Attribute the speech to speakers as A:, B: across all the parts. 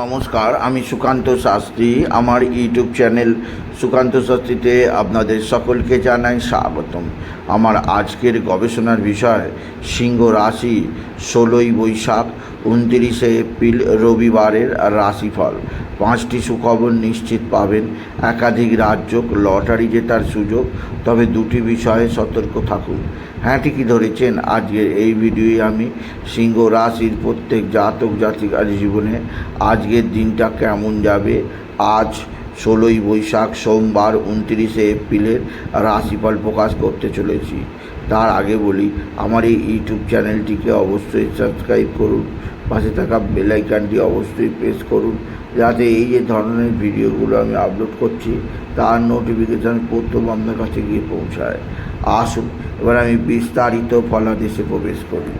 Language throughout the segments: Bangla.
A: নমস্কার, আমি সুকান্ত শাস্ত্রী। আমার ইউটিউব চ্যানেল সুকান্ত শাস্ত্রীতে আপনাদের সকলকে জানাই স্বাগতম। আমার আজকের গবেষণার বিষয়, সিংহ রাশি, ষোলোই বৈশাখ, উনতিরিশে এপ্রিল, রবিবারের রাশিফল। পাঁচটি সুখবর নিশ্চিত পাবেন। একাধিক রাজ্য লটারি জেতার সুযোগ। তবে দুটি বিষয়ে সতর্ক থাকুন। হ্যাঁ ঠিকই ধরেছেন। আজকের এই ভিডিওই আমি সিংহ রাশির প্রত্যেক জাতক, জাতিকার জীবনে আজকের দিনটা কেমন যাবে? আজ ষোলোই বৈশাখ, সোমবার উনত্রিশে এপ্রিলের রাশিফল প্রকাশ করতে চলেছি। তার আগে বলি, আমার এই ইউটিউব চ্যানেলটিকে অবশ্যই সাবস্ক্রাইব করুন। পাশে থাকা বেলাইকানটি অবশ্যই প্রেস করুন। যাতে এই যে ধরনের ভিডিওগুলো আমি আপলোড করছি, তার নোটিফিকেশান প্রথম আপনার কাছে গিয়ে পৌঁছায়। আসুন, এবার আমি বিস্তারিত ফলাদেশে প্রবেশ করি।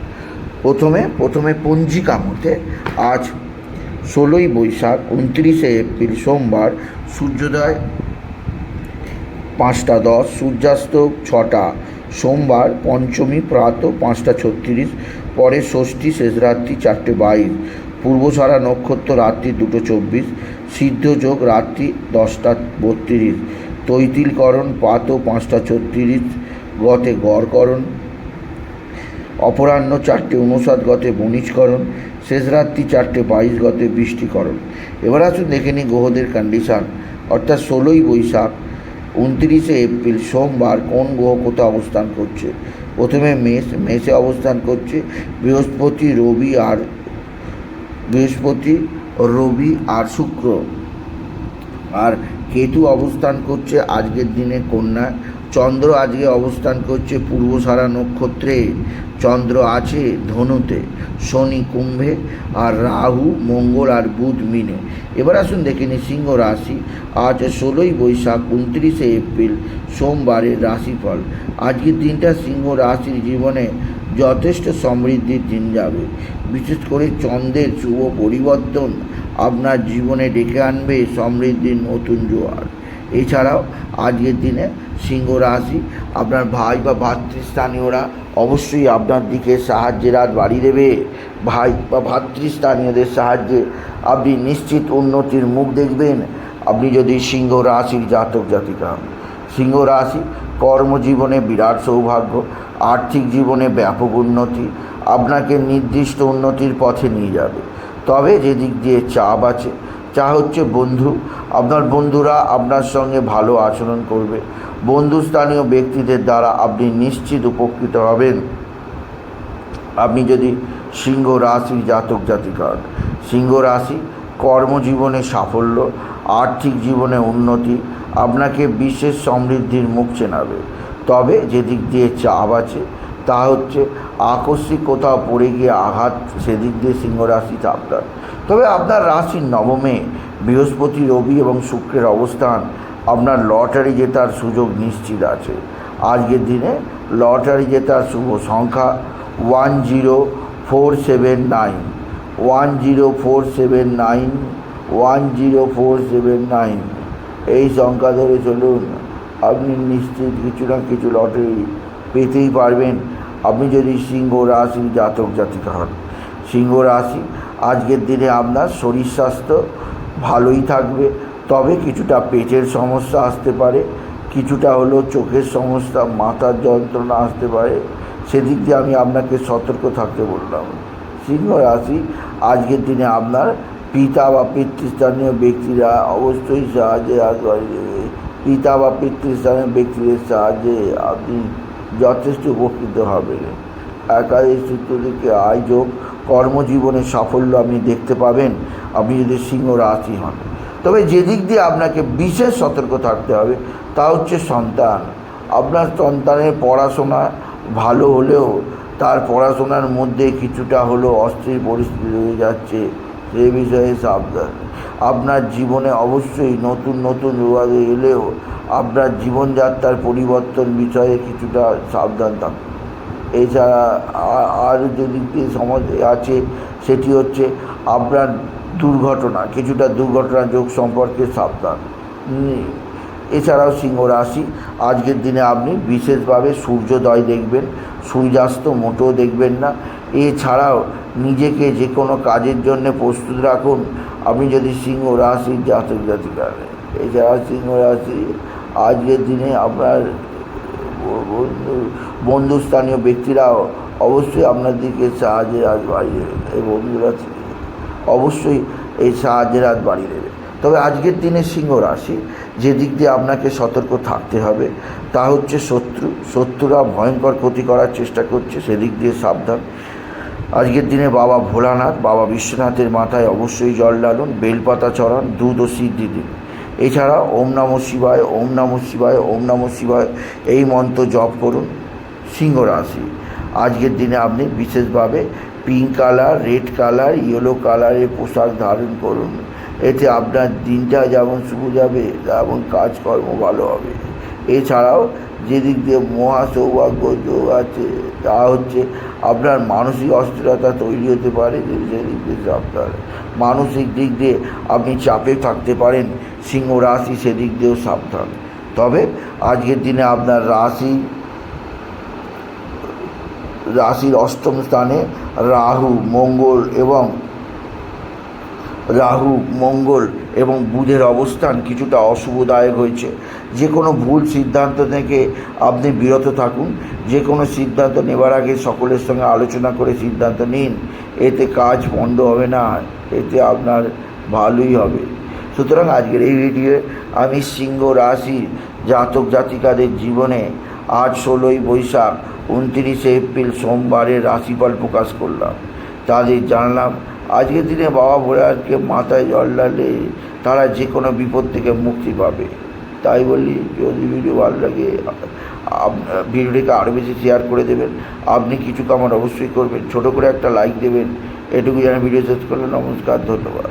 A: প্রথমে প্রথমে পঞ্জিকা মতে আজ ষোলোই বৈশাখ, উনত্রিশে এপ্রিল, সোমবার, সূর্যোদয় পাঁচটা দশ, সূর্যাস্ত ছটা, সোমবার পঞ্চমী, প্রাত পাঁচটা ছত্রিশ, পরে ষষ্ঠী শেষ রাত্রি চারটে বাইশ পূর্বসারা নক্ষত্র রাত্রি দুটো চব্বিশ, সিদ্ধযোগ রাত্রি দশটা বত্রিশ, তৈতিলকরণ পাত পাঁচটা ছত্রিশ গতে গড়করণ অপরাহ্ন চারটে উনষাট গতে বণিজকরণ শেষ রাত্রি চারটে বাইশ গতে বৃষ্টিকরণ এবার আসুন দেখে নিই গ্রহদের কন্ডিশান অর্থাৎ ষোলোই বৈশাখ, উনত্রিশে এপ্রিল, সোমবার কোন গ্রহ কোথাও অবস্থান করছে? প্রথমে মেষ, মেষে অবস্থান করছে বৃহস্পতি, রবি আর বৃহস্পতি, রবি আর শুক্র। আর কেতু অবস্থান করছে আজকের দিনে কন্যা চন্দ্র আজকে অবস্থান করছে পূর্বসারা নক্ষত্রে। চন্দ্র আছে ধনুতে, শনি কুম্ভে, আর রাহু, মঙ্গল আর বুধ মিনে। এবার আসুন দেখে নিই সিংহ রাশি। আজ ষোলোই বৈশাখ, উনত্রিশে এপ্রিল, সোমবারের রাশিফল। আজকের দিনটা সিংহ রাশির জীবনে যথেষ্ট সমৃদ্ধির দিন যাবে। বিশেষ করে চন্দ্রের শুভ পরিবর্তন আপনার জীবনে ডেকে আনবে সমৃদ্ধির নতুন জোয়ার। এছাড়াও আজকের দিনে সিংহ রাশি, আপনার ভাই বা ভাতৃস্থানীয়রা অবশ্যই আপনার দিকে সাহায্যের হাত বাড়িয়ে দেবে। ভাই বা ভাতৃস্থানীয়দের সাহায্যে আপনি নিশ্চিত উন্নতির মুখ দেখবেন। আপনি যদি সিংহ রাশির জাতক জাতিকা, সিংহ রাশি কর্মজীবনে বিরাট সৌভাগ্য, আর্থিক জীবনে ব্যাপক উন্নতি, আপনাকে নির্দিষ্ট উন্নতির পথে নিয়ে যাবে। তবে যেদিক দিয়ে চাপ আছে হচ্ছে বন্ধু। আপনার বন্ধুরা আপনার সঙ্গে ভালো আচরণ করবে। বন্ধুস্থানীয় ব্যক্তিদের দ্বারা আপনি নিশ্চিত উপকৃত হবেন। আপনি যদি সিংহ রাশির জাতক জাতিকা হন, সিংহ রাশি কর্মজীবনে সাফল্য, আর্থিক জীবনে উন্নতি, আপনাকে বিশেষ সমৃদ্ধির মুখ চেনাবে। তবে যেদিক দিয়ে চাপ আছে, তা হচ্ছে আকস্মিক কোথাও পড়ে গিয়ে আঘাত, সেদিক দিয়ে সিংহ রাশি তবে আপনার রাশির নবমে, বৃহস্পতি, রবি এবং শুক্রের অবস্থান, আপনার লটারি জেতার সুযোগ নিশ্চিত আছে। আজকের দিনে লটারি জেতার শুভ সংখ্যা one zero four seven nine one zero four seven nine one zero four seven nine এই সংখ্যা ধরে চলুন, আপনি নিশ্চিত কিছু না কিছু লটারি পেতেই পারবেন। আপনি যদি সিংহ রাশি জাতক জাতিকা হন, সিংহ রাশি আজকের দিনে আপনার শরীর স্বাস্থ্য ভালোই থাকবে। তবে কিছুটা পেটের সমস্যা আসতে পারে, কিছুটা হলো চোখের সমস্যা, মাথার যন্ত্রণা আসতে পারে। সেদিক দিয়ে আমি আপনাকে সতর্ক থাকতে বললাম। সিংহ রাশি, আজকের দিনে আপনার পিতা বা পিতৃস্থানীয় ব্যক্তিরা অবশ্যই সাহায্যে পিতা বা পিতৃস্থানীয় ব্যক্তিদের সাহায্যে আপনি যথেষ্ট উপকৃত হবেন। সূত্র থেকে আয়োজক কর্মজীবনে সাফল্য আপনি দেখতে পাবেন। আপনি যদি সিংহ রাশি হন। তবে যেদিক দিয়ে আপনাকে বিশেষ সতর্ক থাকতে হবে, তা হচ্ছে সন্তান। আপনার সন্তানের পড়াশোনা ভালো হলেও তার পড়াশোনার মধ্যে কিছুটা হলেও অস্থির পরিস্থিতি রয়ে যাচ্ছে, সে বিষয়ে সাবধান। আপনার জীবনে অবশ্যই নতুন নতুন বিবাদ এলেও আপনার জীবনযাত্রার পরিবর্তন বিষয়ে কিছুটা সাবধান থাকুন। এছাড়া আর যে সমাজ আছে, সেটি হচ্ছে আপনার দুর্ঘটনা, কিছুটা দুর্ঘটনা যোগ সম্পর্কে সাবধান। এছাড়াও সিংহ রাশি, আজকের দিনে আপনি বিশেষভাবে সূর্যোদয় দেখবেন, সূর্যাস্ত মোটেও দেখবেন না। এছাড়াও নিজেকে যে কোনো কাজের জন্য প্রস্তুত রাখুন। আপনি যদি সিংহ রাশির জাতক জাতিকা এছাড়া সিংহ রাশি, আজকের দিনে আপনার বন্ধুস্থানীয় ব্যক্তিরাও অবশ্যই আপনার দিকে সাহায্যের হাত বাড়িয়ে দেবে। এই বন্ধুরা অবশ্যই এই সাহায্যের হাত বাড়িয়ে দেবে। তবে আজকের দিনে সিংহ রাশি, যে দিক দিয়ে আপনাকে সতর্ক থাকতে হবে, তা হচ্ছে শত্রু। শত্রুরা ভয়ঙ্কর ক্ষতি করার চেষ্টা করছে, সেদিক দিয়ে সাবধান। আজকের দিনে বাবা ভোলানাথ, বাবা বিশ্বনাথের মাথায় অবশ্যই জল ডালুন বেলপাতা চড়ান দুধ ও সিদ্ধি দিন। এছাড়া ওম নম শিবায়, ওম নম শিবায়, ওম নম শিবায় এই মন্ত্র জপ করুন, সিংহ রাশি। আজকের দিনে আপনি বিশেষভাবে pink colour red colour yellow কালারের পোশাক ধারণ করুন। এতে আপনার দিনটা যেমন শুভ যাবে, তেমন কাজকর্ম ভালো হবে। এছাড়াও যেদিক দিয়ে মহা সৌভাগ্য যোগ আছে, তা হচ্ছে আপনার মানসিক অস্থিরতা তৈরি হতে পারে সেদিক দিয়ে সাবধান মানসিক দিক দিয়ে আপনি চাপে থাকতে পারেন, সিংহ রাশি সেদিক দিয়েও সাবধান। তবে আজকের দিনে আপনার রাশি, রাশির অষ্টম স্থানে রাহু, মঙ্গল এবং রাহু, মঙ্গল এবং বুধের অবস্থান কিছুটা অশুভদায়ক হয়েছে। যে কোনো ভুল সিদ্ধান্ত থেকে আপনি বিরত থাকুন, যে কোনো সিদ্ধান্ত নেবার আগে সকলের সঙ্গে আলোচনা করে সিদ্ধান্ত নিন। এতে কাজ বন্ধ হবে না, এতে আপনার ভালোই হবে। সুতরাং আজকের এই ভিডিওয়ে আমি সিংহ রাশি জাতক জাতিকাদের জীবনে আজ ষোলোই বৈশাখ, উনত্রিশে এপ্রিল সোমবারের রাশিফল প্রকাশ করলাম। তাদের জানলাম, আজকের দিনে বাবা ভোলাকে মাথায় জল ডালে তারা যে কোনো বিপদ থেকে মুক্তি পাবে। তাই বলি, যদি ভিডিও ভালো লাগে ভিডিওটিকে আরও বেশি শেয়ার করে দেবেন। আপনি কিছু কামার অবশ্যই করবেন। ছোটো করে একটা লাইক দেবেন। এটুকু যেন ভিডিও শেষ করলে নমস্কার, ধন্যবাদ।